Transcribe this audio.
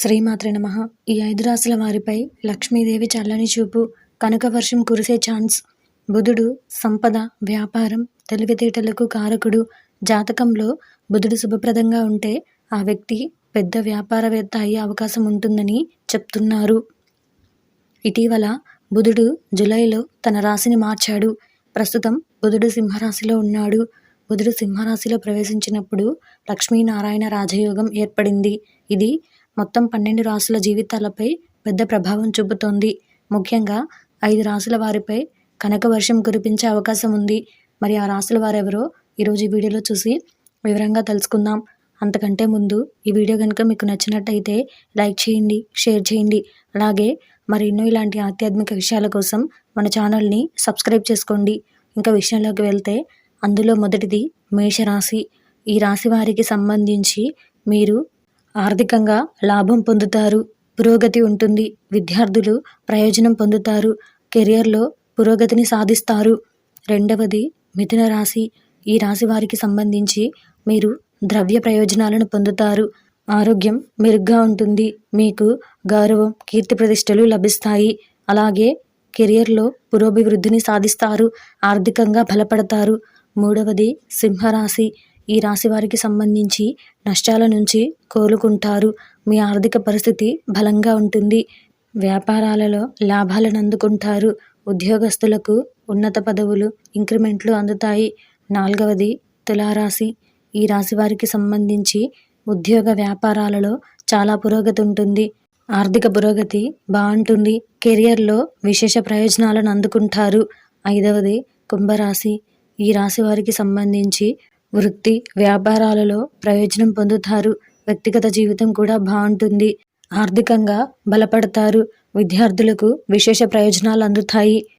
శ్రీమాత్రే నమ. ఈ ఐదు రాశుల వారిపై లక్ష్మీదేవి చల్లని చూపు కనక వర్షం కురిసే ఛాన్స్ బుధుడు సంపద వ్యాపారం తెలివితేటలకు కారకుడు జాతకంలో బుధుడు శుభప్రదంగా ఉంటే ఆ వ్యక్తి పెద్ద వ్యాపారవేత్త అయ్యే అవకాశం ఉంటుందని చెప్తున్నారు. ఇటీవల బుధుడు జూలైలో తన రాశిని మార్చాడు. ప్రస్తుతం బుధుడు సింహరాశిలో ఉన్నాడు. బుధుడు సింహరాశిలో ప్రవేశించినప్పుడు లక్ష్మీనారాయణ రాజయోగం ఏర్పడింది. ఇది మొత్తం పన్నెండు రాసుల జీవితాలపై పెద్ద ప్రభావం చూపుతోంది. ముఖ్యంగా ఐదు రాసుల వారిపై కనక వర్షం కురిపించే అవకాశం ఉంది. మరి ఆ రాసుల వారెవరో ఈరోజు ఈ వీడియోలో చూసి వివరంగా తెలుసుకుందాం. అంతకంటే ముందు ఈ వీడియో కనుక మీకు నచ్చినట్టయితే లైక్ చేయండి షేర్ చేయండి. అలాగే మరి ఎన్నో ఇలాంటి ఆధ్యాత్మిక విషయాల కోసం మన ఛానల్ని సబ్స్క్రైబ్ చేసుకోండి. ఇంకా విషయంలోకి వెళ్తే అందులో మొదటిది మేషరాశి. ఈ రాశి వారికి సంబంధించి మీరు ఆర్థికంగా లాభం పొందుతారు. పురోగతి ఉంటుంది. విద్యార్థులు ప్రయోజనం పొందుతారు. కెరియర్లో పురోగతిని సాధిస్తారు. రెండవది మిథున రాశి. ఈ రాశి వారికి సంబంధించి మీరు ద్రవ్య ప్రయోజనాలను పొందుతారు. ఆరోగ్యం మెరుగ్గా ఉంటుంది. మీకు గౌరవం కీర్తి ప్రతిష్టలు లభిస్తాయి. అలాగే కెరియర్లో పురోభివృద్ధిని సాధిస్తారు. ఆర్థికంగా బలపడతారు. మూడవది సింహరాశి. ఈ రాశి వారికి సంబంధించి నష్టాల నుంచి కోలుకుంటారు. మీ ఆర్థిక పరిస్థితి బలంగా ఉంటుంది. వ్యాపారాలలో లాభాలను అందుకుంటారు. ఉద్యోగస్తులకు ఉన్నత పదవులు ఇంక్రిమెంట్లు అందుతాయి. నాలుగవది తులారాశి. ఈ రాశి వారికి సంబంధించి ఉద్యోగ వ్యాపారాలలో చాలా పురోగతి ఉంటుంది. ఆర్థిక పురోగతి బాగుంటుంది. కెరియర్లో విశేష ప్రయోజనాలను అందుకుంటారు. ఐదవది కుంభరాశి. ఈ రాశి వారికి సంబంధించి వృత్తి వ్యాపారాలలో ప్రయోజనం పొందుతారు. వ్యక్తిగత జీవితం కూడా బాగుంటుంది. ఆర్థికంగా బలపడతారు. విద్యార్థులకు విశేష ప్రయోజనాలు అందుతాయి.